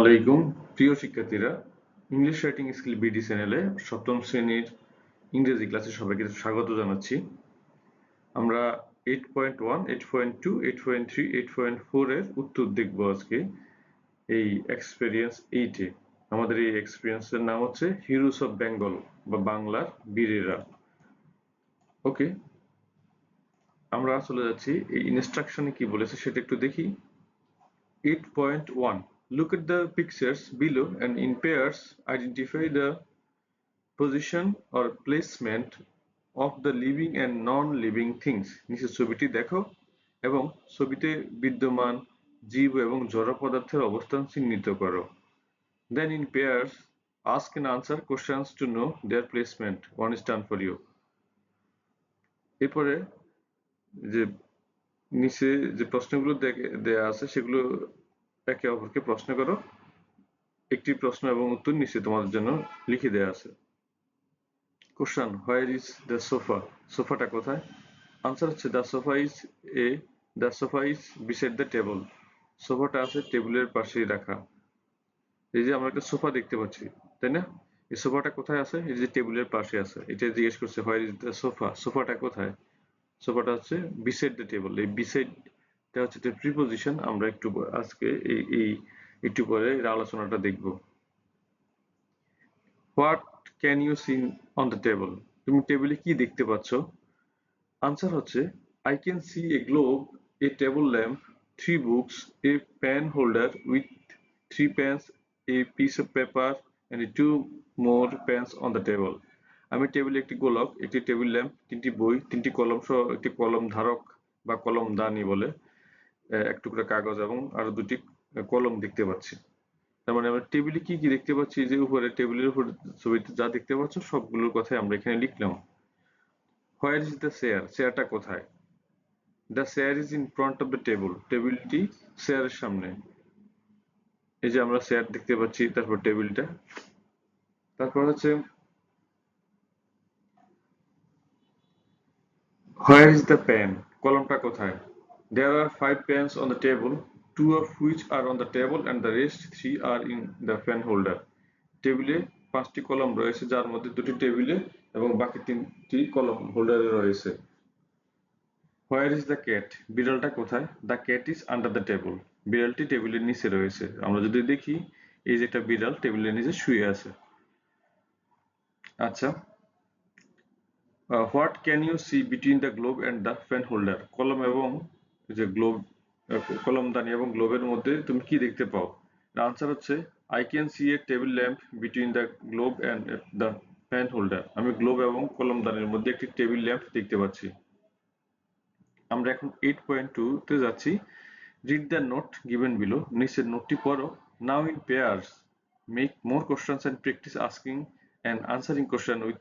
আলাইকুম, প্রিয় শিক্ষার্থীরা ইংলিশ রাইটিং স্কিল বিডি চ্যানেলে সপ্তম শ্রেণির ইংরেজি ক্লাসে সবাইকে স্বাগত জানাচ্ছি। আমরা eight point one eight point two eight point three eight point four এর উত্তর দেখব আজকে এই এক্সপেরিয়েন্স এইটে আমাদের এই এক্সপিরিয়েন্সের নাম হচ্ছে হিরোস অফ বেঙ্গল বা বাংলার বীরেরা। ওকে আমরা চলে যাচ্ছি, এই ইনস্ট্রাকশনে কি বলেছে সেটা একটু দেখি। 8.1 Look at the pictures below and in pairs identify the position or placement of the living and non-living things নিচের ছবিটি দেখো এবং ছবিতে বিদ্যমান জীব এবং জড় পদার্থের অবস্থান চিহ্নিত করো then in pairs ask and answer questions to know their placement one is done for you এরপরে যে নিচে যে প্রশ্নগুলো দেয়া আছে সেগুলো একে অপরকে প্রশ্ন করো। একটি প্রশ্ন এবং উত্তর নিচে তোমাদের জন্য লিখে দেয়া আছে। Question where is the sofa সোফাটা কোথায়? আনসার হচ্ছে the sofa is a the sofa is beside the table সোফাটা আছে টেবিলের পাশেই রাখা। এই যে আমরা একটা সোফা দেখতে পাচ্ছি, তাই না? এই সোফাটা কোথায় আছে? এই যে টেবিলের পাশে আছে। এটা জিজ্ঞেস করছে হোয়ার ইজ দ্য সোফা সোফাটা কোথায়? সোফাটা হচ্ছে বিসাইড দ্য টেবল এই বিসাইড এটা হচ্ছে একটা প্রিপোজিশন আমরা একটু আজকে এই এই, একটু পরে আলোচনাটা দেখব। What can you see on the table তুমি টেবিলে কি দেখতে পাচ্ছ? আনসার হচ্ছে I can see a globe a table lamp three books a pen holder with three pens a piece of paper and two more pens on the table আমি টেবিলে একটি গোলক, একটি টেবিল ল্যাম্প তিনটি বই, তিনটি কলম সহ, একটি কলম ধারক বা কলম দানি বলে। এক টুকরা কাগজ এবং আরও দুটি কলম দেখতে পাচ্ছি। তার মানে আমরা টেবিলে কি কি দেখতে পাচ্ছি? যে উপরে টেবিলের উপর ছবিতে যা দেখতে পাচ্ছ, সবগুলোর কথাই আমরা এখানে লিখলাম। হোয়ার ইজ দ্য চেয়ার চেয়ারটা কোথায়? The chair is in front of the table টেবিলটি চেয়ারের সামনে। এই যে আমরা চেয়ার দেখতে পাচ্ছি, তারপর টেবিলটা তারপর হচ্ছে হোয়ার ইজ দ্য পেন কলমটা কোথায়? There are five pens on the table, two of which are on the table and the rest three are in the pen holder. টেবিলে পাঁচটি কলম রয়েছে যার মধ্যে দুটি টেবিলে এবং বাকি তিনটি কলম হোল্ডারে রয়েছে। হোয়ার ইজ দ্য ক্যাট বিড়ালটা কোথায়? The cat is under the table বিড়ালটি টেবিলের নিচে রয়েছে। আমরা যদি দেখি এই যে একটা বিড়াল টেবিলের নিচে শুয়ে আছে। আচ্ছা। What can you see between the globe and the pen holder কলম এবং যে গ্লোব কলমদানি এবং গ্লোবের মধ্যে তুমি কি দেখতে পাও? আনসার হচ্ছে I can see a table lamp between the globe and the pen holder আমি গ্লোব এবং কলমদানির মধ্যে একটি টেবিল ল্যাম্প দেখতে পাচ্ছি। আমরা এখন এইট পয়েন্ট টু তে যাচ্ছি। Read the note given below নিচের নোটটি পড়ো। Now in pairs make more questions and practice asking and answering question with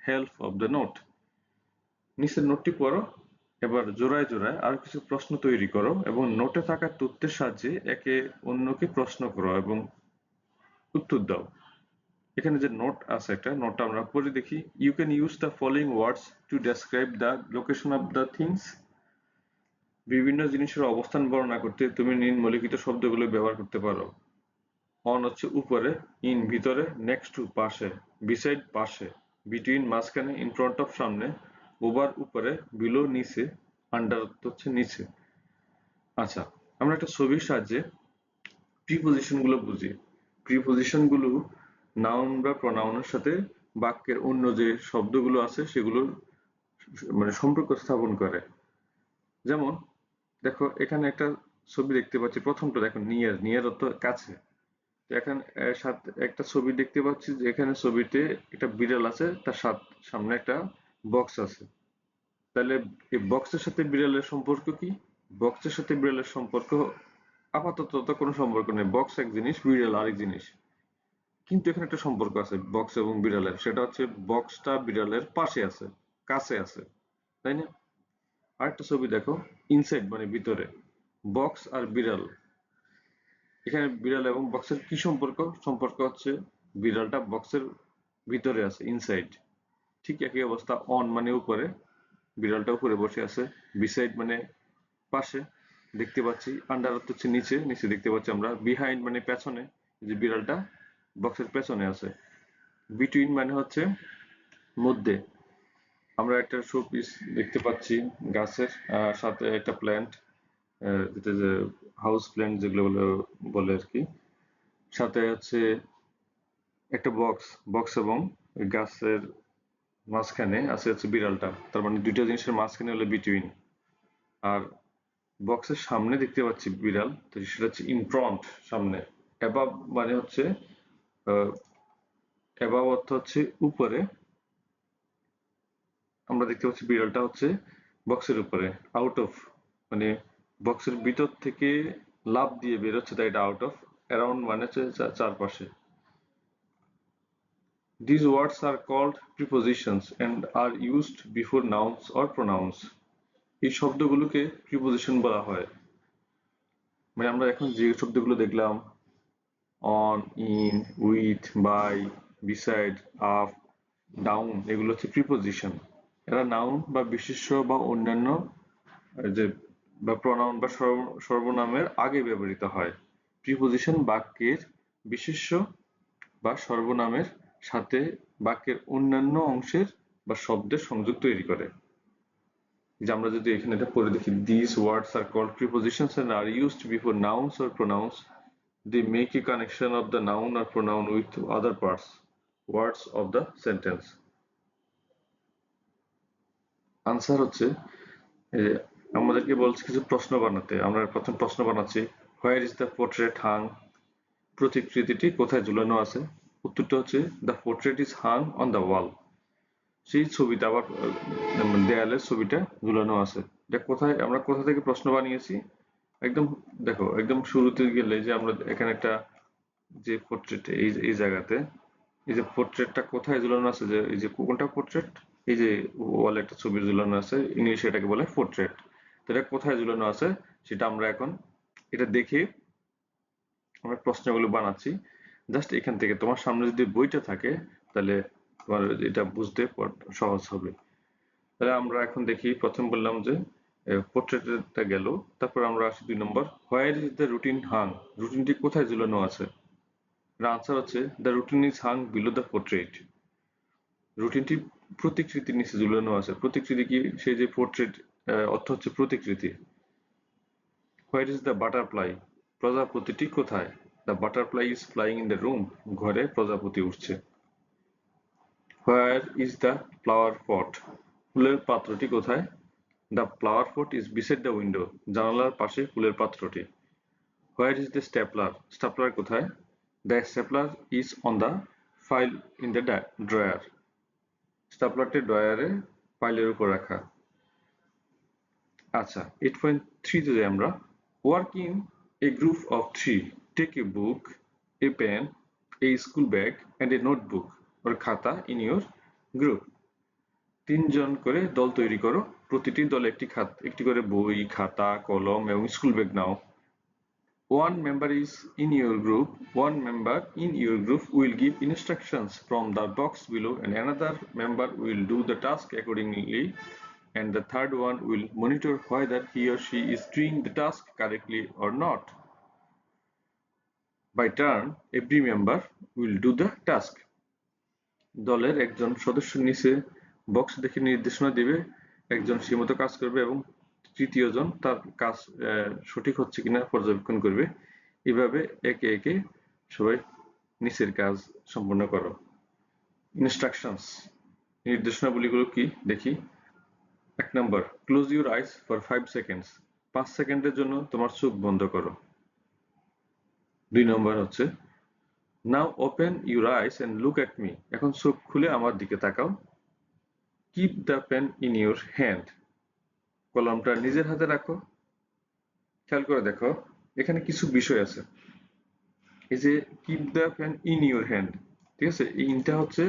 help of the note নিচের নোটটি পড়ো। এবার জোড়ায় জোড়ায় আর কিছু প্রশ্ন তৈরি করো এবং নোটে থাকা তথ্যের সাহায্যে একে অন্যকে প্রশ্ন করো এবং উত্তর দাও। এখানে যে নোট আছে একটা, নোটটা আমরা পড়ে দেখি। You can use the following words to describe the location of the things বিভিন্ন জিনিসের অবস্থান বর্ণনা করতে তুমি নিম্নলিখিত শব্দগুলো ব্যবহার করতে পারো। অন হচ্ছে উপরে ইন ভিতরে নেক্সট টু পাশে বিসাইড পাশে বিটুইন মাঝখানে ইন ফ্রন্ট অফ সামনে। ওভার উপরে বিলো নিচে আন্ডার হচ্ছে নিচে। আচ্ছা আমরা একটা ছবির সাহায্যে প্রিপোজিশনগুলো বুঝি। প্রিপোজিশনগুলো নাউন বা প্রনাউনের সাথে বাক্যের অন্য যে শব্দগুলো আছে সেগুলো মানে সম্পর্ক স্থাপন করে। যেমন, দেখো, এখানে একটা ছবি দেখতে পাচ্ছি। প্রথমটা দেখো নিয়ার নিয়ার অর্থ কাছে। এখানে সাথে একটা ছবি দেখতে পাচ্ছি যে এখানে ছবিতে একটা বিড়াল আছে, তার সামনে একটা বক্স আছে। তাহলে এই বক্সের সাথে বিড়ালের সম্পর্ক কি? বক্সের সাথে বিড়ালের সম্পর্ক আপাতত তো কোনো সম্পর্ক নেই। বক্স এক জিনিস, বিড়াল আরেক জিনিস। কিন্তু এখানে একটা সম্পর্ক আছে বক্স এবং বিড়ালের। সেটা হচ্ছে বক্সটা বিড়ালের পাশে আছে, কাছে আছে, তাই না? আরেকটা ছবি দেখো ইনসাইড মানে ভিতরে। বক্স আর বিড়াল। এখানে বিড়াল এবং বক্সের কি সম্পর্ক? সম্পর্ক হচ্ছে বিড়ালটা বক্সের ভিতরে আছে ইনসাইড ঠিক একই অবস্থা অন মানে উপরে। বিড়ালটা উপরে বসে আছে বিসাইড মানে পাশে দেখতে পাচ্ছি আন্ডার হচ্ছে নিচে নিচে দেখতে পাচ্ছি আমরা বিহাইন্ড মানে পেছনে যে বিড়ালটা বক্সের পেছনে আছে। বিটুইন মানে হচ্ছে মধ্যে। আমরা একটা শো পিস দেখতে পাচ্ছি গাছের সাথে একটা প্ল্যান্ট যেটা যে হাউস প্ল্যান্ট যেগুলো বলে- বলে আর কি। সাথে হচ্ছে একটা বক্স বক্স এবং গাছের মাঝখানে আছে হচ্ছে বিড়ালটা। তার মানে দুইটা জিনিসের মাঝখানে হলো বিটুইন আর বক্সের সামনে দেখতে পাচ্ছি বিড়াল, তো সেটা হচ্ছে ইনফ্রন্ট সামনে। অ্যাবাব মানে হচ্ছে অ্যাবাব অর্থ হচ্ছে উপরে। আমরা দেখতে পাচ্ছি বিড়ালটা হচ্ছে বক্সের উপরে আউট অফ মানে বক্সের ভিতর থেকে লাভ দিয়ে বেরোচ্ছে, তাই এটা আউট অফ অ্যারাউন্ড মানে হচ্ছে চারপাশে। These words are called prepositions and are used before nouns or pronouns. এই শব্দগুলোকে প্রিপোজিশন বলা হয়। মানে আমরা এখন যে শব্দগুলো দেখলাম on in with by beside up down এগুলো হচ্ছে প্রিপোজিশন এরা নাউন বা বিশেষ্য বা অন্যান্য যে, বা প্রনাউন বা সর্ব- সর্বনামের আগে ব্যবহৃত হয়। প্রিপোজিশন বাক্যের বিশেষ্য বা সর্বনামের সাথে বাক্যের অন্যান্য অংশের বা শব্দের সংযোগ তৈরি করে। যে আমরা যদি এখানে এটা পড়ে দেখি this words are called prepositions and are used before nouns or pronouns they make a connection of the noun or pronoun with other parts words of the sentence answer হচ্ছে আমাদেরকে বলছে কিছু প্রশ্ন বানাতে। আমরা প্রথম প্রশ্ন বানাচ্ছি হোয়ার ইজ দ্য পোর্ট্রেট হাং প্রতিকৃতিটি কোথায় ঝুলানো আছে? উত্তরটা হচ্ছে the portrait is hung on the wall সেই ছবিটা আবার দেয়ালের ছবিটা ঝুলানো আছে। এটা কোথায়, আমরা কোথা থেকে প্রশ্ন বানিয়েছি? একদম, দেখো, একদম শুরুতে গেলে যে আমরা এখানে একটা যে পোর্ট্রেট এই এই জায়গাতে, এই যে পোর্ট্রেটটা কোথায় ঝুলানো আছে যে, এই যে কোনটা পোর্ট্রেট এই যে ওয়ালে একটা ছবি ঝুলানো আছে, ইংলিশে এটাকে বলে পোর্ট্রেট তো এটা কোথায় ঝুলানো আছে? সেটা আমরা এখন, এটা দেখে আমরা প্রশ্নগুলো বানাচ্ছি। জাস্ট এখান থেকে তোমার সামনে যদি বইটা থাকে, তাহলে তোমার এটা বুঝতে সহজ হবে। তাহলে আমরা এখন দেখি, প্রথম বললাম যে পোর্ট্রেটটা গেল, তারপর আমরা আসি দুই নম্বর। Where is the routine hung রুটিনটি কোথায় ঝুলানো আছে? আনসার হচ্ছে the routine is hung below the portrait রুটিনটি প্রতিকৃতির নিচে ঝুলানো আছে। প্রতিকৃতি কি? সেই যে পোর্ট্রেট অর্থ হচ্ছে প্রতিকৃতি। হোয়ার ইজ দ্য বাটারফ্লাই প্রজাপতিটি কোথায়? The butterfly is flying in the room ঘরে প্রজাপতি উঠছে। Where is the flower pot ফুলের পাত্রটি কোথায়? The flower pot is beside the window জানালার পাশে ফুলের পাত্রটি। Where is the stapler stapler কোথায়? The stapler is on the file in the drawer স্ট্যাপলারটি ড্রয়ারে ফাইলের উপর রাখা। আচ্ছা এইট পয়েন্ট থ্রিতে আমরা work a group of three take a book a pen a school bag and a notebook or খাতা in your group তিনজন করে দল তৈরি করো প্রতিটি দলে একটি খাত একটি করে বই খাতা কলম এবং school bag now one member is in your group one member in your group will give instructions from the box below and another member will do the task accordingly and the third one will monitor whether he or she is doing the task correctly or not by turn, every member will do the task. দলের একজন সদস্য নিচে box দেখে নির্দেশনা দেবে, একজন সীমিত কাজ করবে এবং তৃতীয় জন তার কাজ সঠিক হচ্ছে কিনা পর্যবেক্ষণ করবে। এভাবে একে একে সবাই নিচের কাজ সম্পন্ন করো। ইনস্ট্রাকশনস নির্দেশনাবলীগুলো কি? দেখি। এক নম্বর close your eyes for five seconds পাঁচ সেকেন্ডের জন্য তোমার চোখ বন্ধ করো। দুই নম্বর হচ্ছে now open your eyes and look at me এখন চোখ খুলে আমার দিকে তাকাও। Keep the pen in your hand কলমটা নিজের হাতে রাখো। খেয়াল করে দেখো, এখানে কিছু বিষয় আছে। এই যে keep the pen in your hand ঠিক আছে? এই ইনটা হচ্ছে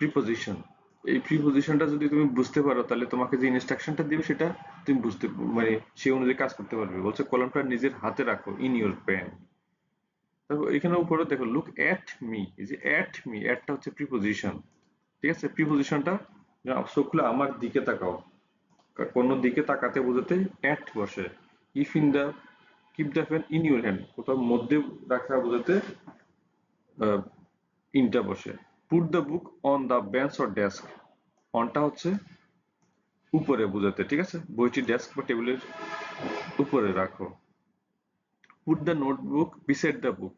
প্রিপোজিশন এই প্রিপোজিশনটা যদি তুমি বুঝতে পারো, তাহলে তোমাকে যে ইনস্ট্রাকশনটা দিবে, সেটা তুমি বুঝতে মানে সেই অনুযায়ী কাজ করতে পারবে। বলছে, কলমটা নিজের হাতে রাখো ইন ইউর পেন তারপর এখানে উপরে দেখো লুক অ্যাট মি এই যে অ্যাট মি অ্যাটটা হচ্ছে প্রিপোজিশন ঠিক আছে? প্রিপোজিশনটা চোখ আমার দিকে তাকাও কোনো দিকে তাকাতে বোঝাতে অ্যাট বসে। If in the keep the pen in your hand কোথাও মধ্যে রাখা বোঝাতে ইনটা বসে। Put the book on the bench or desk অনটা হচ্ছে উপরে বোঝাতে, ঠিক আছে? বইটি ডেস্ক বা টেবিলের উপরে রাখো। Put the notebook beside the book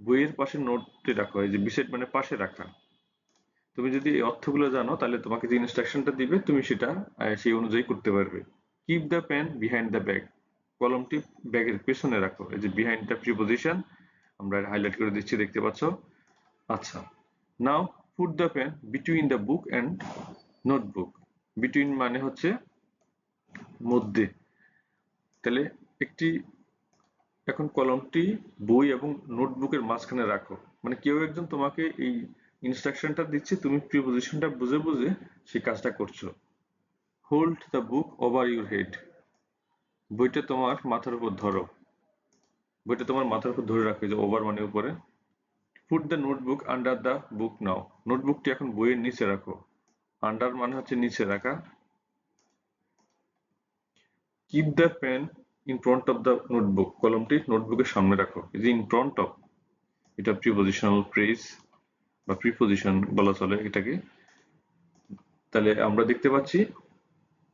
বইয়ের পাশে নোটটি রাখো, এই যে বিসাইড মানে পাশে রাখা। তুমি যদি এই অর্থগুলো জানো, তাহলে তোমাকে যে ইনস্ট্রাকশনটা দিবে, তুমি সেটা সেই অনুযায়ী করতে পারবে। Keep the pen behind the bag কলমটি ব্যাগের পেছনে রাখো, এই যে বিহাইন্ড দ্য প্রিপোজিশন আমরা হাইলাইট করে দিচ্ছি, দেখতে পাচ্ছ? আচ্ছা now put the pen between the book and notebook between মানে হচ্ছে মধ্যে। তাহলে একটি এখন কলমটি বই এবং নোটবুকের মাঝখানে রাখো। মানে কেউ একজন তোমাকে এই ইনস্ট্রাকশনটা দিচ্ছে, তুমি প্রিপোজিশনটা বুঝে বুঝে সেই কাজটা করছ। Hold the book over your head বইটা তোমার মাথার উপর ধরো। বইটা তোমার মাথার উপর ধরে রাখো যে ওভার মানে উপরে। Put the notebook under the book now নোটবুকটি এখন বইয়ের নিচে রাখো। আন্ডার মানে হচ্ছে নিচে রাখা। Keep the pen in front of the notebook কলমটি নোটবুকের সামনে রাখো। যে ইন ফ্রন্ট অফ এটা প্রিপোজিশনাল ফ্রেজ বা প্রিপোজিশন বলা চলে এটাকে। তাহলে আমরা দেখতে পাচ্ছি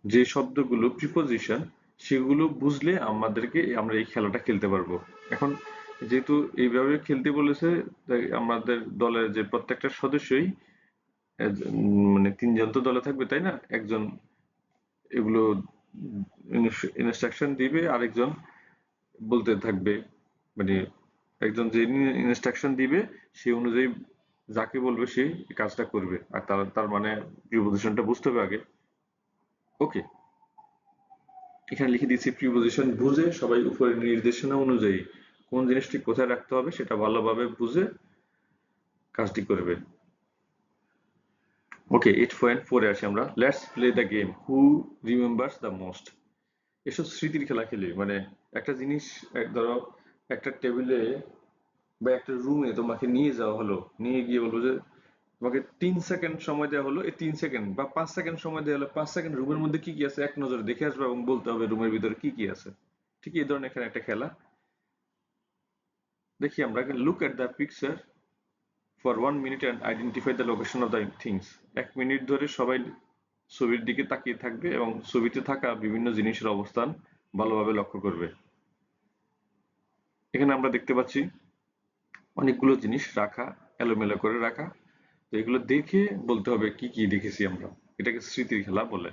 যে শব্দগুলো প্রিপোজিশন সেগুলো বুঝলে আমাদেরকে আমরা এই খেলাটা খেলতে পারব। এখন যেহেতু এইভাবে খেলতে বলেছে আমাদের দলের যে প্রত্যেকটা সদস্যই মানে তিনজন তো দলে থাকবে, তাই না? একজন এগুলো ইনস্ট্রাকশন দিবে, আরেকজন বলতে থাকবে মানে একজন যে ইনস্ট্রাকশন দিবে সেই অনুযায়ী যাকে বলবে সে কাজটা করবে। আর তার তার মানে প্রিপোজিশনটা বুঝতে হবে আগে। ওকে এখানে লিখে দিচ্ছি প্রিপোজিশন বুঝে সবাই উপরের নির্দেশনা অনুযায়ী কোন জিনিসটি কোথায় রাখতে হবে সেটা ভালোভাবে বুঝে কাজটি করবে। ওকে এইট পয়েন্ট ফোরে আসি আমরা। Let's play the game who remembers the most এসব স্মৃতির খেলা খেলি। মানে একটা জিনিস ধরো, একটা টেবিলে বা একটা রুমে তোমাকে নিয়ে যাওয়া হলো। নিয়ে গিয়ে বলব যে, তোমাকে তিন সেকেন্ড সময় দেওয়া হলো। এই তিন সেকেন্ড বা পাঁচ সেকেন্ড সময় দেওয়া হলো পাঁচ সেকেন্ড রুমের মধ্যে কি কি আছে? এক নজরে দেখে আসবে এবং বলতে হবে রুমের ভিতরে কি কি আছে। ঠিক এই ধরনের এখানে একটা খেলা। দেখি আমরা। Look at the picture for one minute and identify the location of the things এক মিনিট ধরে সবাই ছবির দিকে তাকিয়ে থাকবে এবং ছবিতে থাকা বিভিন্ন জিনিসের অবস্থান ভালোভাবে লক্ষ্য করবে। এখানে আমরা দেখতে পাচ্ছি অনেকগুলো জিনিস রাখা, এলোমেলো করে রাখা। তো এগুলো দেখে বলতে হবে কি কি দেখেছি আমরা। এটাকে স্মৃতির খেলা বলে।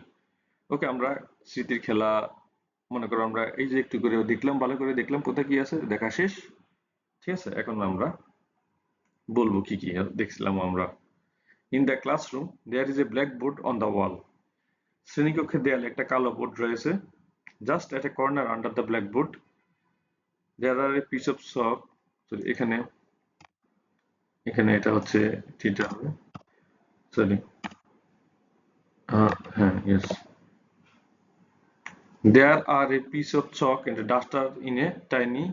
ওকে, আমরা স্মৃতির খেলা, মনে করো আমরা এই যে একটু করে দেখলাম, ভালো করে দেখলাম, কোথায় কি আছে, দেখা শেষ। ঠিক আছে, এখন আমরা বলব কি কি দেখছিলাম আমরা। In the classroom there is a black board on the wall শ্রেণীকক্ষের দেয়ালে একটা কালো বোর্ড রয়েছে। Just at a corner under the black board there are a piece of chalk sorry এখানে এখানে এটা হচ্ছে থিটা হবে। সরি হ্যাঁ yes are a piece of chalk and a duster in a tiny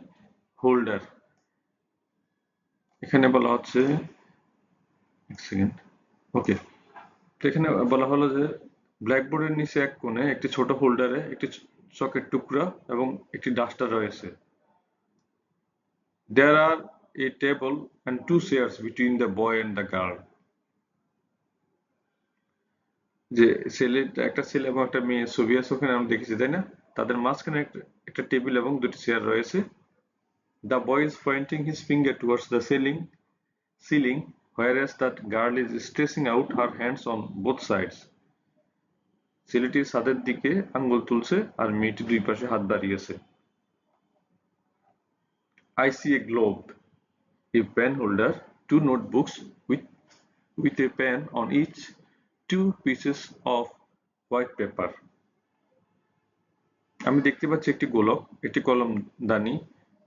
holder এখানে বলা হচ্ছে, এক সেকেন্ড। ওকে। এখানে বলা হলো যে ব্ল্যাকবোর্ডের নিচে এক কোণে একটি ছোট হোল্ডারে একটি চকের টুকরা এবং একটি ডাস্টার রয়েছে। There are a table and two chairs between the boy and the girl যে ছেলে, একটা ছেলে এবং একটা মেয়ে, ছবি আছে ওখানে আমরা দেখেছি, তাই না? তাদের মাঝখানে একটা টেবিল এবং দুটি চেয়ার রয়েছে। The boy is pointing his finger towards the ceiling ceiling whereas that girl is stretching out her hands on both sides ছেলেটি ছাদের দিকে আঙ্গুল তুলছে আর মেয়েটি দুই পাশে হাত দাঁড়িয়েছে I see a globe, a pen holder, two notebooks with, with a pen on each, two pieces of white paper. আমি দেখতে পাচ্ছি একটি গোলক একটি কলমদানি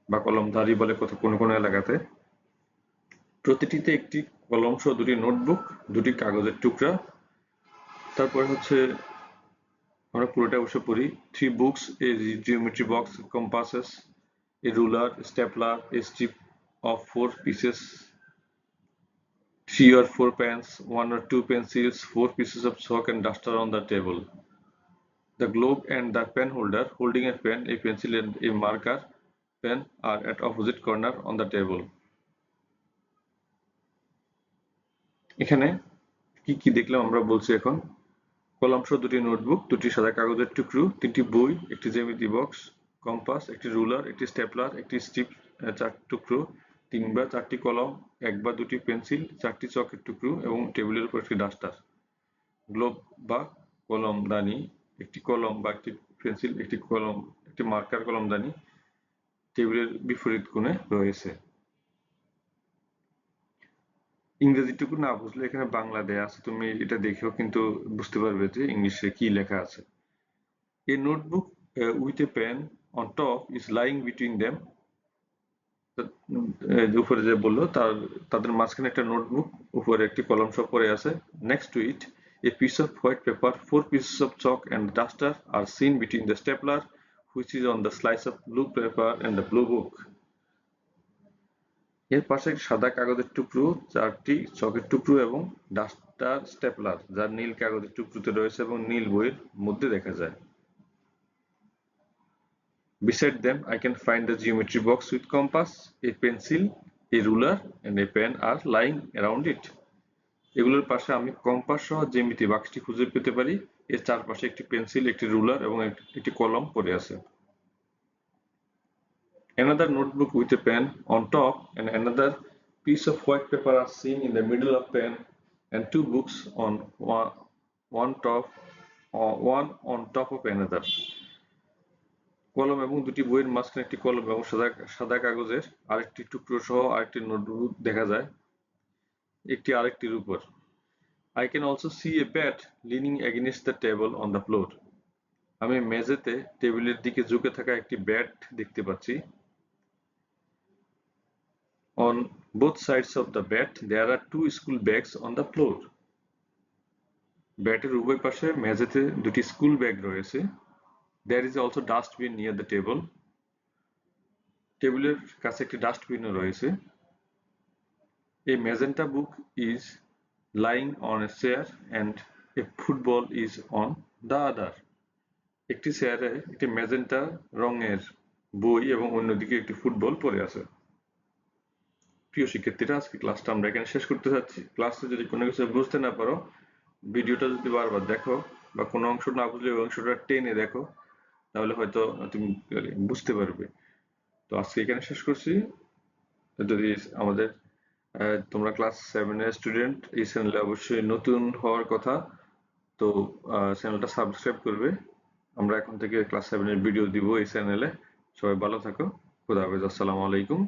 বা কলমধারী বলে কোনো কোনো এলাকাতে প্রতিটিতে একটি কলম সহ দুটি নোটবুক, দুটি কাগজের টুকরা। তারপরে হচ্ছে আমরা পুরোটা বসে পড়ি। Three books a geometry box compasses a ruler stapler a strip of four pieces three or four pens one or two pencils four pieces of chalk and duster on the table the globe and the pen holder holding a pen a pencil and a marker pen are at opposite corner on the table এখানে কি কি দেখলাম আমরা বলছি এখন? কলম সহ দুটি নোটবুক, দুটি সাদা কাগজের টুকরো, তিনটি বই, একটি জ্যামিতি বক্স, কম্পাস, একটি রুলার, একটি স্টেপলার, একটি স্ট্রিপ চার টুকরো তিন বা চারটি কলম এক বা দুটি পেন্সিল, চারটি চকের টুকরো এবং টেবিলের উপর একটি ডাস্টার। গ্লোব বা কলমদানি একটি কলম বা একটি পেন্সিল, একটি কলম, একটি মার্কার কলমদানি টেবিলের বিপরীত কোণে রয়েছে। ইংরেজিটুকু না বুঝলে এখানে বাংলা দেয়া আছে, তুমি এটা দেখেও কিন্তু বুঝতে পারবে যে ইংলিশে কি লেখা আছে। A notebook with a pen on top is lying between them উপরে যে বলল, তার, তাদের মাঝখানে একটা নোটবুক উপরে একটি কলম সহ পড়ে আছে। Next to it a piece of white paper, four pieces of chalk and duster are seen between the stapler, which is on the slice of blue paper and the blue book. এর পাশে সাদা কাগজের টুকরো চারটি চকের টুকরো এবং duster stapler যা নীল কাগজের টুকরোতে রয়েছে এবং নীল বইয়ের মধ্যে দেখা যায়। Beside them, I can find the geometry box with compass, a pencil, a ruler, and a pen are lying around it. এগুলোর পাশে আমি কম্পাস সহ জ্যামিতি বাক্সটি খুঁজে পেতে পারি। এর চারপাশে একটি পেন্সিল একটি রুলার এবং একটি কলম পড়ে আছে। Another notebook with a pen on top and another piece of white paper are seen in the middle of pen and two books on one, one top uh, one on top of another. কলম এবং দুটি বইয়ের মাঝখানে একটি কলম এবং সাদা সাদা কাগজের আরেকটি টুকরো সহ আরেকটি নোটবুক দেখা যায় একটি আরেকটির উপর I can also see a bat leaning against the table on the floor. আমি মেঝেতে টেবিলের দিকে ঝুঁকে থাকা একটি ব্যাট দেখতে পাচ্ছি On both sides of the bat there are two school bags on the floor. ব্যাটের উভয় পাশে মেঝেতে দুটি স্কুল ব্যাগ রয়েছে There is also dustbin near the table. টেবিলের কাছে একটি ডাস্টবিনও রয়েছে A magenta book is lying on a chair and a football is on the other. একটি চেয়ারে একটি ম্যাজেন্টা রঙের বই এবং অন্যদিকে একটি ফুটবল পড়ে আছে প্রিয় শিক্ষার্থীরা, আজকে ক্লাসটা আমরা এখানে শেষ করতে চাচ্ছি ক্লাসে যদি কোনো কিছু বুঝতে না পারো, ভিডিওটা যদি বারবার দেখো বা কোনো অংশ না বুঝলে ওই অংশটা টেনে দেখো, তাহলে হয়তো তুমি বুঝতে পারবে। তো আজকে এখানে শেষ করছি। যদি আমাদের তোমরা ক্লাস সেভেনের স্টুডেন্ট এই চ্যানেলে অবশ্যই নতুন হওয়ার কথা, তো চ্যানেলটা সাবস্ক্রাইব করবে। আমরা এখন থেকে ক্লাস সেভেনের ভিডিও দিব এই চ্যানেলে সবাই ভালো থাকো। খুদা হাফেজ। আসসালামু আলাইকুম।